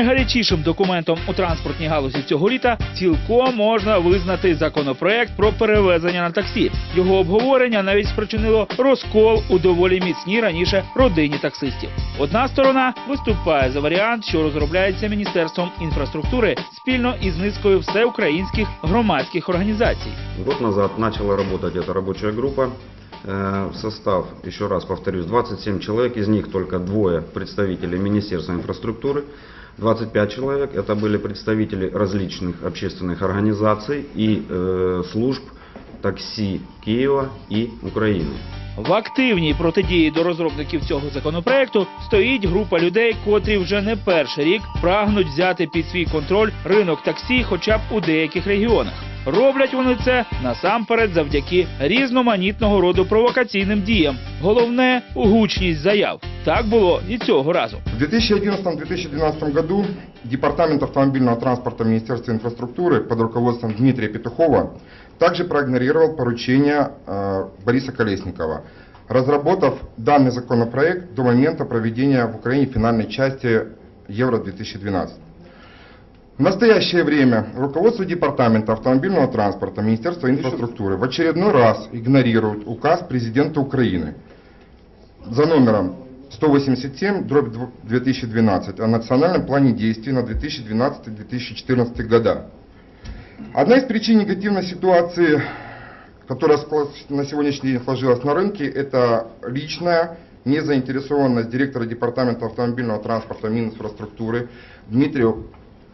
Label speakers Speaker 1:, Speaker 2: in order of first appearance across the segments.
Speaker 1: Найгарячішим документом у транспортній галузі цього літа цілком можна визнати законопроект про перевезення на таксі. Його обговорення навіть спричинило розкол у доволі міцній раніше родині таксистів. Одна сторона виступає за варіант, що розробляється міністерством інфраструктури спільно із низкою всеукраїнських громадських організацій.
Speaker 2: Год назад начала работать эта рабочая группа. Э, В состав, еще раз повторюсь, 27 человек, из них только двое представителей Министерства инфраструктуры, 25 человек это были представители различных общественных организаций и э, служб такси Киева и Украины.
Speaker 1: В активній протидії до розробників цього законопроекту стоїть група людей, котрі вже не перший рік прагнуть взяти під свій контроль ринок таксі, хоча б у деяких регіонах. Роблять вони це насамперед завдяки різноманітного роду провокаційним діям. Головне гучність заяв. Так було і цього разу.
Speaker 3: В 2011-2012 году Департамент автомобильного транспорта Министерства инфраструктуры под руководством Дмитрия Петухова также проигнорировал поручение э, Бориса Колесникова, разработав данный законопроект до момента проведения в Украине финальной части Евро-2012. В настоящее время руководство Департамента автомобильного транспорта Министерства инфраструктуры в очередной раз игнорирует указ президента Украины за номером 187 дробь 2012 о национальном плане действий на 2012-2014 года. Одна из причин негативной ситуации, которая на сегодняшний день сложилась на рынке, это личная незаинтересованность директора Департамента автомобильного транспорта Мининфраструктуры Дмитрия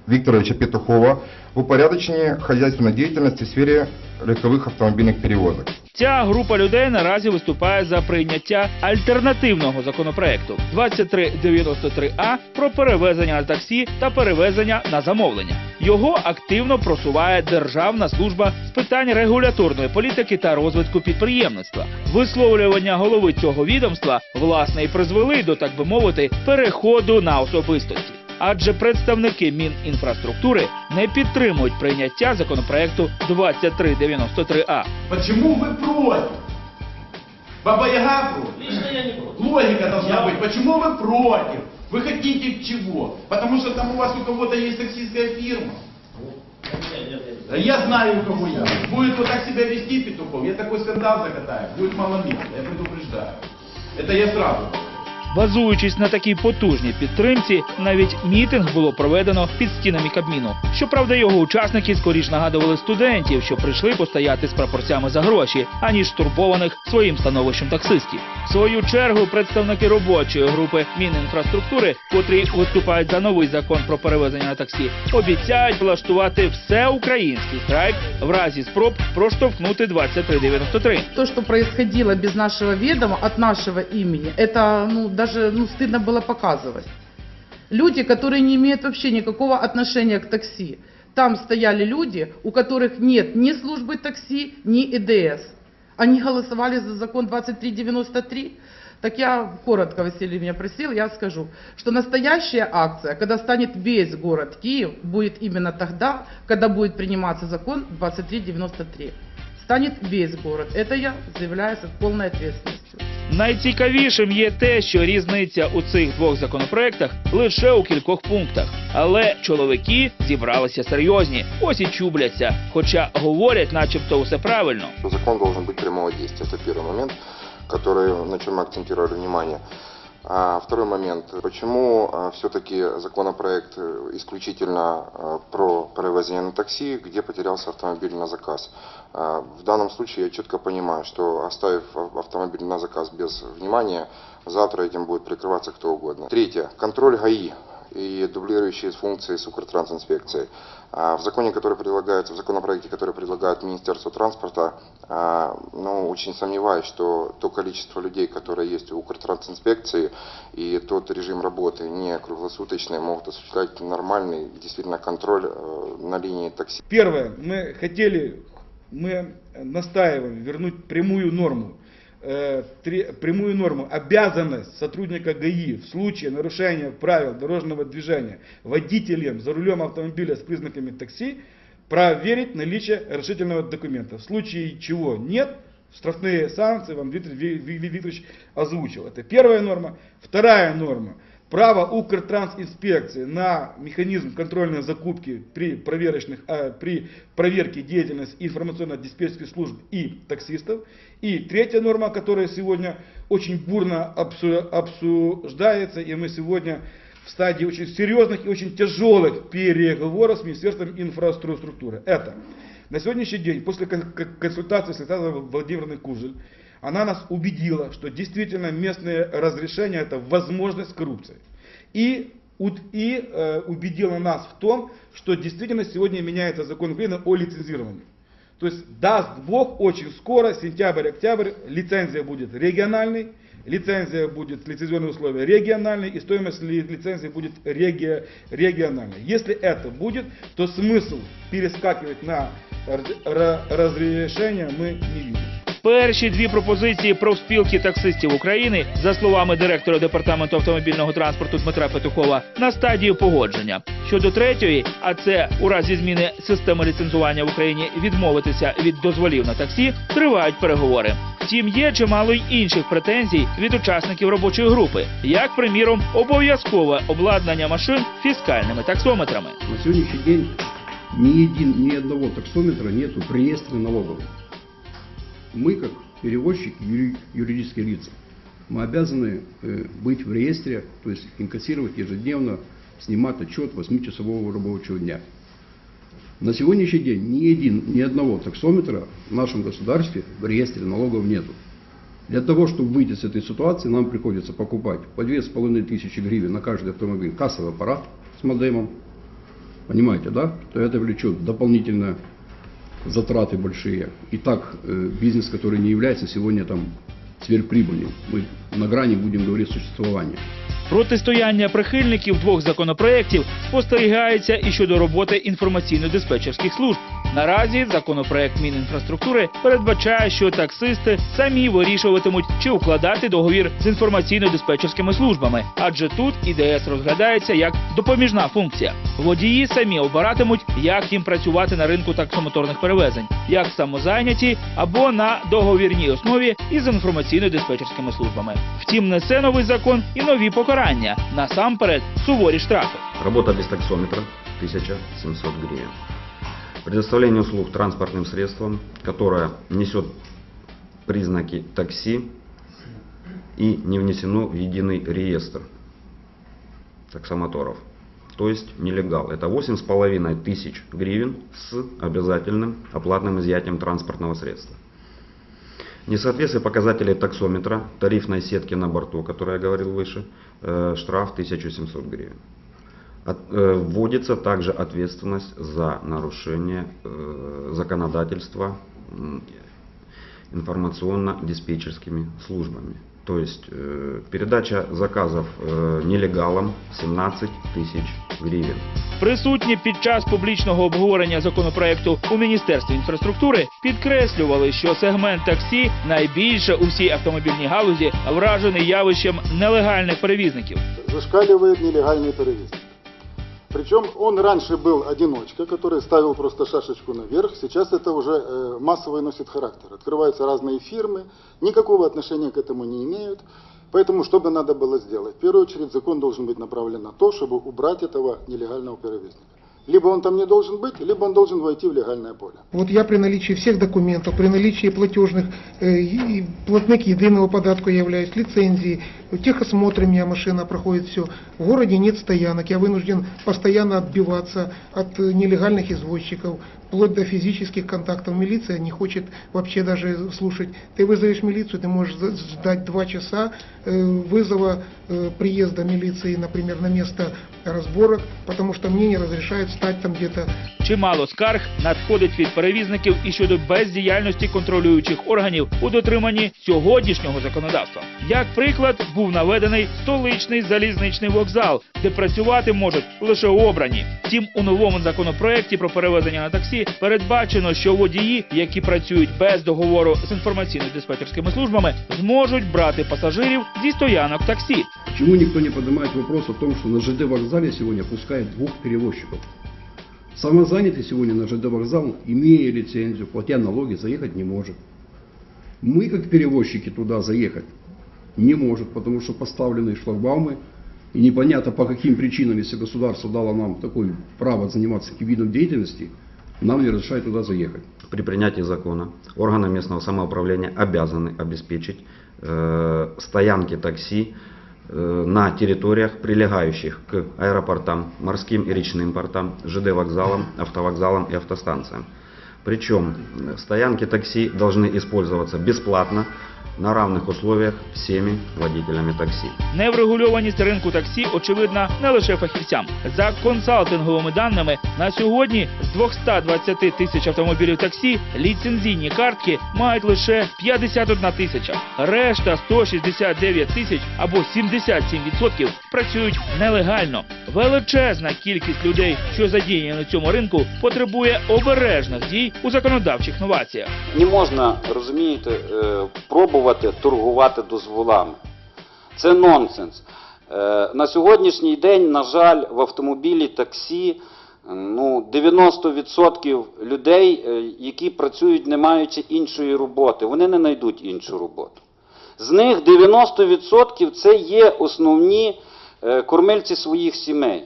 Speaker 3: Викторовича Петухова в упорядочении хозяйственной деятельности в сфере легковых автомобильных перевозок.
Speaker 1: Ця група людей наразі виступає за прийняття альтернативного законопроекту 2393А про перевезення на таксі та перевезення на замовлення. Його активно просуває Державна служба з питань регуляторної політики та розвитку підприємництва. Висловлювання голови цього відомства власне і призвели до так би мовити переходу на особистості Адже представники Мінінфраструктури не підтримують прийняття законопроекту 2393А.
Speaker 4: Почему вы против? Баба Яга против?
Speaker 5: Лично я не против.
Speaker 4: Логика должна
Speaker 5: Я-
Speaker 4: быть. Почему вы против? Вы хотите чего? Потому что там у вас у кого-то есть таксистская фирма.
Speaker 5: Нет, нет, нет.
Speaker 4: Да я знаю, у кого есть. Будет вот так себя вести Петухов, я такой скандал закатаю. Будет мало места, я предупреждаю. Это я сразу.
Speaker 1: Базуючись на такій потужній підтримці, навіть мітинг було проведено під стінами Кабміну. Щоправда, його учасники скоріш нагадували студентів, що прийшли постояти з прапорцями за гроші, аніж турбованих своїм становищем таксистів. В свою чергу представники робочої групи Мінінфраструктури, котрі виступають за новий закон про перевезення таксі, обіцяють влаштувати всеукраїнський страйк в разі спроб проштовхнути 2393.
Speaker 6: То, что происходило без нашего ведома, от нашего имени, это ну, даже ну, стыдно было показывать. Люди, которые не имеют вообще никакого отношения к такси. Там стояли люди, у которых нет ни службы такси, ни ИДС. Они голосовали за закон 2393. Так я коротко, Василий меня просил, я скажу, что настоящая акция, когда станет весь город Киев, будет именно тогда, когда будет приниматься закон 2393 станет весь город. Это я заявляю с полной ответственностью.
Speaker 1: Найцікавішим є те, що різниця у цих двох законопроектах лише у кількох пунктах. Але чоловіки зібралися серйозні, ось і чубляться, хоча говорять, начебто, усе правильно.
Speaker 7: Закон должен быть прямого действия. Это первый момент, который, на чем мы акцентировали внимание. А второй момент. Почему все-таки законопроект э, исключительно э, про перевозение на такси, где потерялся автомобиль на заказ? А, В данном случае я четко понимаю, что оставив ав- автомобиль на заказ без внимания, завтра этим будет прикрываться кто угодно. Третье. Контроль ГАИ и дублирующие функции с Укртрансинспекцией. А В законе, который предлагается, в законопроекте, который предлагает Министерство транспорта, а, ну, очень сомневаюсь, что то количество людей, которое есть у Укртрансинспекции, и тот режим работы не круглосуточный, могут осуществлять нормальный, действительно, контроль э, на линии такси.
Speaker 8: Первое, мы хотели, мы настаиваем вернуть прямую норму, э, прямую норму, обязанность сотрудника ГАИ в случае нарушения правил дорожного движения водителем за рулем автомобиля с признаками такси проверить наличие разрешительного документа. В случае чего нет, штрафные санкции вам Дмитрий Ви- Ви- Ви- Викторович озвучил. Это первая норма. Вторая норма. Право Укртрансинспекции на механизм контрольной закупки при, проверочных, э, при проверке деятельности информационно-диспетчерских служб и таксистов. И третья норма, которая сегодня очень бурно обсу- обсуждается, и мы сегодня в стадии очень серьезных и очень тяжелых переговоров с Министерством инфраструктуры. Это на сегодняшний день, после кон- кон- консультации с Александрой Владимировной Кужель, она нас убедила, что действительно местные разрешения это возможность коррупции. И, и э, убедила нас в том, что действительно сегодня меняется закон Украины о лицензировании. То есть даст Бог очень скоро, сентябрь-октябрь, лицензия будет региональной, лицензия будет, лицензионные условия региональные, и стоимость ли- лицензии будет реги- региональной. Если это будет, то смысл перескакивать на раз- ра- разрешение мы не видим.
Speaker 1: Перші дві пропозиції профспілки таксистів України, за словами директора департаменту автомобільного транспорту Дмитра Петухова, на стадії погодження. Щодо третьої, а це у разі зміни системи ліцензування в Україні відмовитися від дозволів на таксі, тривають переговори. Втім, є чимало й інших претензій від учасників робочої групи, як, приміром, обов'язкове обладнання машин фіскальними таксометрами.
Speaker 9: На сегодняшний день ни, един, ни одного таксометра нету реестре налоговой. Мы, как перевозчик, юри- юридические лица, мы обязаны э, быть в реестре, то есть инкассировать ежедневно, снимать отчет 8-часового рабочего дня. На сегодняшний день ни, один, ни одного таксометра в нашем государстве в реестре налогов нету. Для того, чтобы выйти с этой ситуации, нам приходится покупать по 2500 гривен на каждый автомобиль кассовый аппарат с модемом, Понимаете, да? То это влечет дополнительно затраты большие. И так э, бизнес, который не является сегодня там сверхприбыльным, мы на грани будем говорить существования.
Speaker 1: Протистояння прихильників двох законопроєктів спостерігається і щодо роботи інформаційно-диспетчерських служб. Наразі законопроект Мінінфраструктури передбачає, що таксисти самі вирішуватимуть, чи укладати договір з інформаційно-диспетчерськими службами, адже тут ІДС розглядається як допоміжна функція. Водії самі обиратимуть, як їм працювати на ринку таксомоторних перевезень, як самозайняті або на договірній основі із інформаційно-диспетчерськими службами. Втім, несе новий закон і нові покарання насамперед суворі штрафи.
Speaker 2: Работа без таксометра 1700 гривен. Предоставление услуг транспортным средством, которое несет признаки такси и не внесено в единый реестр таксомоторов. То есть нелегал. Это 8,5 тысяч гривен с обязательным оплатным изъятием транспортного средства. Несоответствие показателей таксометра, тарифной сетки на борту, о которой я говорил выше, э, штраф 1700 гривен. От- э, Вводится также ответственность за нарушение э, законодательства м, информационно-диспетчерскими службами. То есть э, передача заказов э, нелегалам 17 тысяч гривен.
Speaker 1: Присутні під час публічного обговорення законопроекту у міністерстві інфраструктури підкреслювали, що сегмент таксі найбільше у всій автомобільній галузі вражений явищем нелегальних перевізників.
Speaker 10: зашкаливает нелегальный перевозчик. Причем он раньше был одиночка, который ставил просто шашечку наверх, сейчас это уже э, массовый носит характер. Открываются разные фирмы, никакого отношения к этому не имеют. Поэтому что бы надо было сделать? В первую очередь закон должен быть направлен на то, чтобы убрать этого нелегального перевозника. Либо он там не должен быть, либо он должен войти в легальное поле.
Speaker 11: Вот я при наличии всех документов, при наличии платежных, э, и платных единого податка являюсь, лицензии, в техосмотре у меня машина проходит все. В городе нет стоянок, я вынужден постоянно отбиваться от э, нелегальных извозчиков, вплоть до физических контактов. Милиция не хочет вообще даже слушать. Ты вызовешь милицию, ты можешь за- ждать два часа э, вызова э, приезда милиции, например, на место разборок, потому что мне не разрешают стать там где-то
Speaker 1: Чимало скарг надходить від перевізників і щодо бездіяльності контролюючих органів у дотриманні сьогоднішнього законодавства. Як приклад, був наведений столичний залізничний вокзал, де працювати можуть лише обрані. Втім, у новому законопроекті про перевезення на таксі передбачено, що водії, які працюють без договору з інформаційно-диспетчерськими службами, зможуть брати пасажирів зі стоянок таксі.
Speaker 9: Почему никто не поднимает вопрос о том, что на ЖД вокзале сегодня пускают двух перевозчиков? Самозанятый сегодня на ЖД вокзал, имея лицензию, платя налоги, заехать не может. Мы, как перевозчики, туда заехать не может, потому что поставлены шлагбаумы И непонятно по каким причинам, если государство дало нам такое право заниматься таким видом деятельности, нам не разрешает туда заехать.
Speaker 2: При принятии закона органы местного самоуправления обязаны обеспечить э, стоянки такси э, на территориях, прилегающих к аэропортам, морским и речным портам, ЖД вокзалам, автовокзалам и автостанциям. Причем стоянки такси должны использоваться бесплатно на равных условиях всеми водителями такси.
Speaker 1: Неврегульованість ринку таксі очевидна не лише фахівцям. За консалтинговими даними, на сьогодні з 220 тисяч автомобілів таксі ліцензійні картки мають лише 51 тисяча. Решта 169 тисяч або 77% працюють нелегально. Величезна кількість людей, що задіяні на цьому ринку, потребує обережних дій у законодавчих новаціях.
Speaker 12: Не можна, розумієте, е, пробувати торгувати дозволами. Це нонсенс. Е, На сьогоднішній день, на жаль, в автомобілі таксі е, ну, 90% людей, е, які працюють не маючи іншої роботи, вони не знайдуть іншу роботу. З них 90% це є основні кормильці своїх сімей.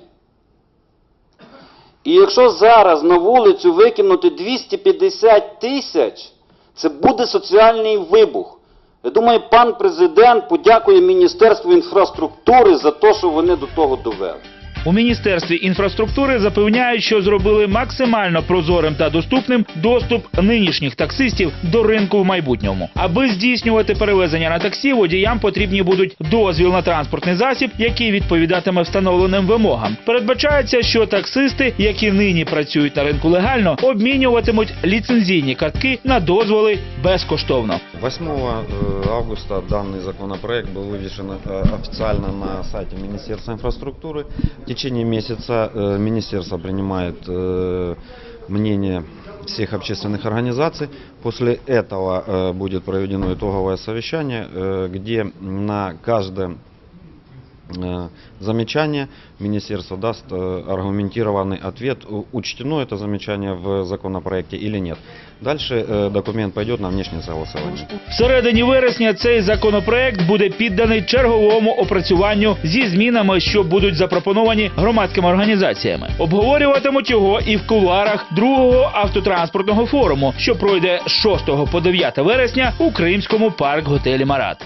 Speaker 12: І якщо зараз на вулицю викинути 250 тисяч, це буде соціальний вибух. Я думаю, пан президент подякує Міністерству інфраструктури за те, що вони до того довели.
Speaker 1: У міністерстві інфраструктури запевняють, що зробили максимально прозорим та доступним доступ нинішніх таксистів до ринку в майбутньому. Аби здійснювати перевезення на таксі, водіям потрібні будуть дозвіл на транспортний засіб, який відповідатиме встановленим вимогам. Передбачається, що таксисти, які нині працюють на ринку легально, обмінюватимуть ліцензійні картки на дозволи безкоштовно.
Speaker 2: 8 э, августа данный законопроект был вывешен э, официально на сайте Министерства инфраструктуры. В течение месяца э, Министерство принимает э, мнение всех общественных организаций. После этого э, будет проведено итоговое совещание, э, где на каждое э, замечание министерство даст э, аргументированный ответ, у- учтено это замечание в законопроекте или нет. Дальше э, документ пойдет на внешнее согласование.
Speaker 1: Всередині вересня цей законопроект буде підданий черговому опрацюванню зі змінами, що будуть запропоновані громадськими організаціями. Обговорюватимуть його і в кулуарах другого автотранспортного форуму, що пройде з 6 по 9 вересня у Кримському парк готелі Марат.